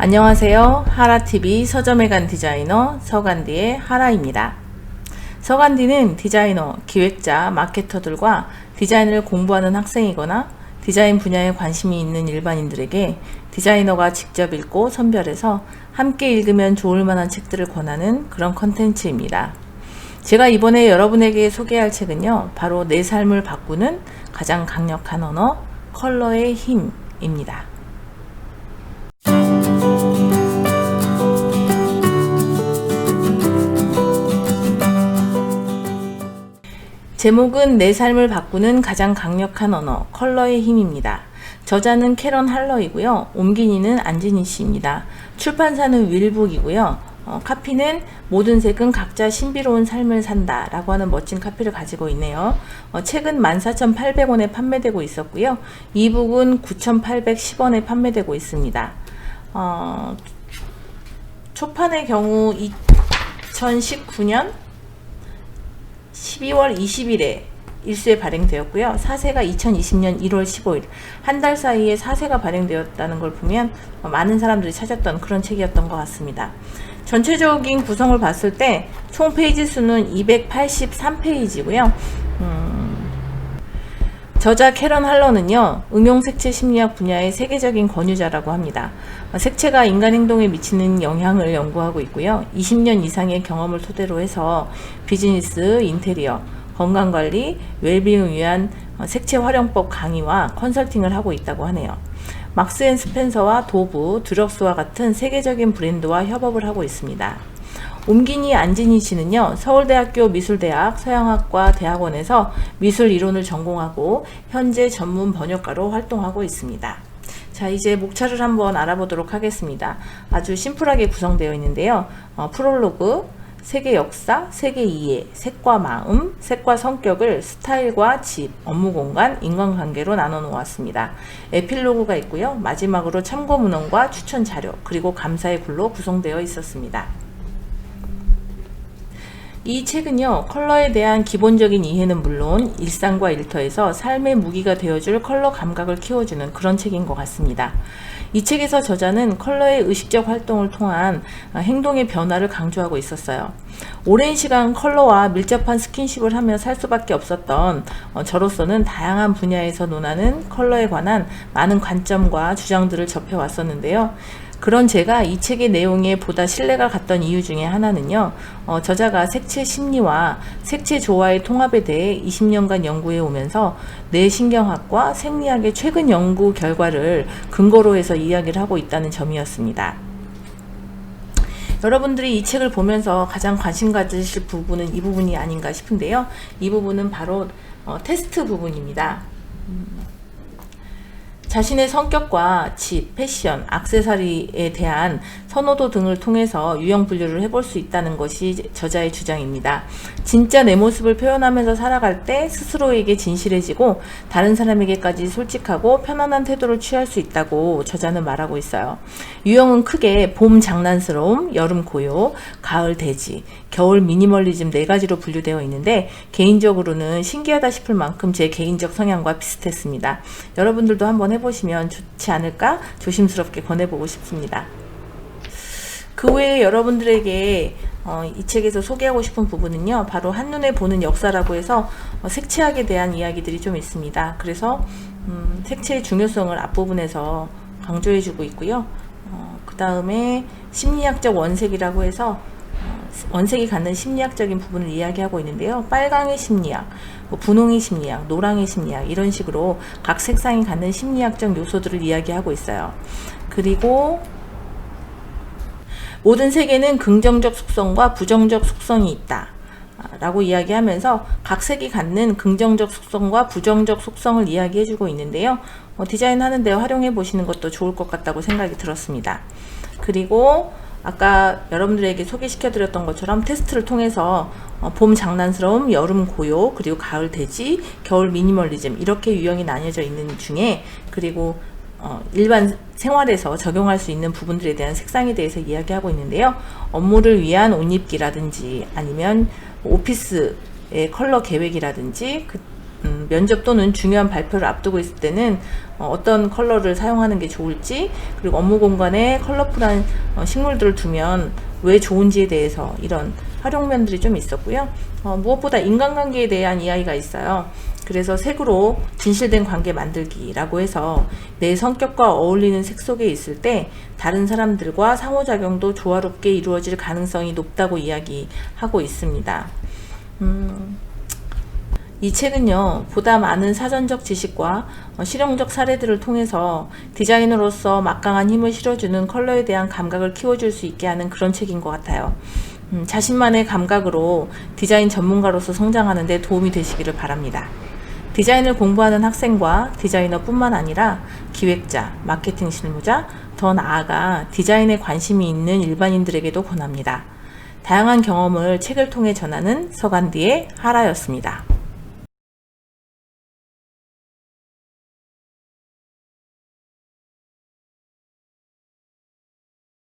안녕하세요. 하라TV 서점에 간 디자이너 서간디의 하라입니다. 서간디는 디자이너, 기획자, 마케터들과 디자인을 공부하는 학생이거나 디자인 분야에 관심이 있는 일반인들에게 디자이너가 직접 읽고 선별해서 함께 읽으면 좋을 만한 책들을 권하는 그런 컨텐츠입니다. 제가 이번에 여러분에게 소개할 책은요, 바로 내 삶을 바꾸는 가장 강력한 언어, 컬러의 힘입니다. 제목은 내 삶을 바꾸는 가장 강력한 언어, 컬러의 힘입니다. 저자는 캐런 할러이고요. 옮기니는 안진희 씨입니다. 출판사는 윌북이고요. 어, 카피는 모든 색은 각자 신비로운 삶을 산다 라고 하는 멋진 카피를 가지고 있네요. 어, 책은 14,800원에 판매되고 있었고요. 이북은 9,810원에 판매되고 있습니다. 어, 초판의 경우 2019년 12월 20일에 일수에 발행되었고요. 사세가 2020년 1월 15일 한 달 사이에 사세가 발행되었다는 걸 보면 많은 사람들이 찾았던 그런 책이었던 것 같습니다. 전체적인 구성을 봤을 때 총 페이지 수는 283페이지고요. 음, 저자 캐런 할러는요, 응용 색채 심리학 분야의 세계적인 권유자라고 합니다. 색채가 인간 행동에 미치는 영향을 연구하고 있고요. 20년 이상의 경험을 토대로 해서 비즈니스, 인테리어, 건강관리, 웰빙을 위한 색채 활용법 강의와 컨설팅을 하고 있다고 하네요. 막스 앤 스펜서와 도브, 드럭스와 같은 세계적인 브랜드와 협업을 하고 있습니다. 옴기니 안진희 씨는요, 서울대학교 미술대학 서양학과 대학원에서 미술 이론을 전공하고 현재 전문 번역가로 활동하고 있습니다. 자, 이제 목차를 한번 알아보도록 하겠습니다. 아주 심플하게 구성되어 있는데요. 어, 프롤로그, 세계 역사, 세계 이해, 색과 마음, 색과 성격을 스타일과 집, 업무 공간, 인간관계로 나눠 놓았습니다. 에필로그가 있고요. 마지막으로 참고 문헌과 추천 자료, 그리고 감사의 글로 구성되어 있었습니다. 이 책은요, 컬러에 대한 기본적인 이해는 물론 일상과 일터에서 삶의 무기가 되어줄 컬러 감각을 키워주는 그런 책인 것 같습니다. 이 책에서 저자는 컬러의 의식적 활동을 통한 행동의 변화를 강조하고 있었어요. 오랜 시간 컬러와 밀접한 스킨십을 하며 살 수밖에 없었던 어, 저로서는 다양한 분야에서 논하는 컬러에 관한 많은 관점과 주장들을 접해왔었는데요. 그런 제가 이 책의 내용에 보다 신뢰가 갔던 이유 중에 하나는요, 어, 저자가 색채 심리와 색채 조화의 통합에 대해 20년간 연구해 오면서 뇌신경학과 생리학의 최근 연구 결과를 근거로 해서 이야기를 하고 있다는 점이었습니다. 여러분들이 이 책을 보면서 가장 관심 가지실 부분은 이 부분이 아닌가 싶은데요. 이 부분은 바로 어, 테스트 부분입니다. 음. 자신의 성격과 집, 패션, 악세사리에 대한 선호도 등을 통해서 유형 분류를 해볼 수 있다는 것이 저자의 주장입니다. 진짜 내 모습을 표현하면서 살아갈 때 스스로에게 진실해지고 다른 사람에게까지 솔직하고 편안한 태도를 취할 수 있다고 저자는 말하고 있어요. 유형은 크게 봄 장난스러움, 여름 고요, 가을 대지, 겨울 미니멀리즘 네 가지로 분류되어 있는데 개인적으로는 신기하다 싶을 만큼 제 개인적 성향과 비슷했습니다. 여러분들도 한번 해보 시면 좋지 않을까 조심스럽게 권해보고 싶습니다. 그 외에 여러분들에게 어, 이 책에서 소개하고 싶은 부분은요, 바로 한눈에 보는 역사라고 해서 어, 색채학에 대한 이야기들이 좀 있습니다. 그래서 음, 색채의 중요성을 앞부분에서 강조해주고 있고요. 어, 그 다음에 심리학적 원색이라고 해서 원색이 갖는 심리학적인 부분을 이야기하고 있는데요. 빨강의 심리학, 뭐 분홍의 심리학, 노랑의 심리학 이런 식으로 각 색상이 갖는 심리학적 요소들을 이야기하고 있어요. 그리고 모든 색에는 긍정적 속성과 부정적 속성이 있다. 라고 이야기하면서 각 색이 갖는 긍정적 속성과 부정적 속성을 이야기해 주고 있는데요. 어, 디자인 하는 데 활용해 보시는 것도 좋을 것 같다고 생각이 들었습니다. 그리고 아까 여러분들에게 소개시켜 드렸던 것처럼 테스트를 통해서 어, 봄 장난스러움, 여름 고요, 그리고 가을 대지, 겨울 미니멀리즘 이렇게 유형이 나뉘어져 있는 중에 그리고 어, 일반 생활에서 적용할 수 있는 부분들에 대한 색상에 대해서 이야기하고 있는데요. 업무를 위한 옷 입기라든지 아니면 오피스의 컬러 계획이라든지 그 음, 면접 또는 중요한 발표를 앞두고 있을 때는 어, 어떤 컬러를 사용하는 게 좋을지 그리고 업무 공간에 컬러풀한 어, 식물들을 두면 왜 좋은지에 대해서 이런 활용면들이 좀 있었고요. 어, 무엇보다 인간관계에 대한 이야기가 있어요. 그래서 색으로 진실된 관계 만들기라고 해서 내 성격과 어울리는 색 속에 있을 때 다른 사람들과 상호작용도 조화롭게 이루어질 가능성이 높다고 이야기하고 있습니다. 음, 이 책은요, 보다 많은 사전적 지식과 어, 실용적 사례들을 통해서 디자이너로서 막강한 힘을 실어주는 컬러에 대한 감각을 키워줄 수 있게 하는 그런 책인 것 같아요. 음, 자신만의 감각으로 디자인 전문가로서 성장하는 데 도움이 되시기를 바랍니다. 디자인을 공부하는 학생과 디자이너뿐만 아니라 기획자, 마케팅 실무자, 더 나아가 디자인에 관심이 있는 일반인들에게도 권합니다. 다양한 경험을 책을 통해 전하는 서간디의 하라였습니다.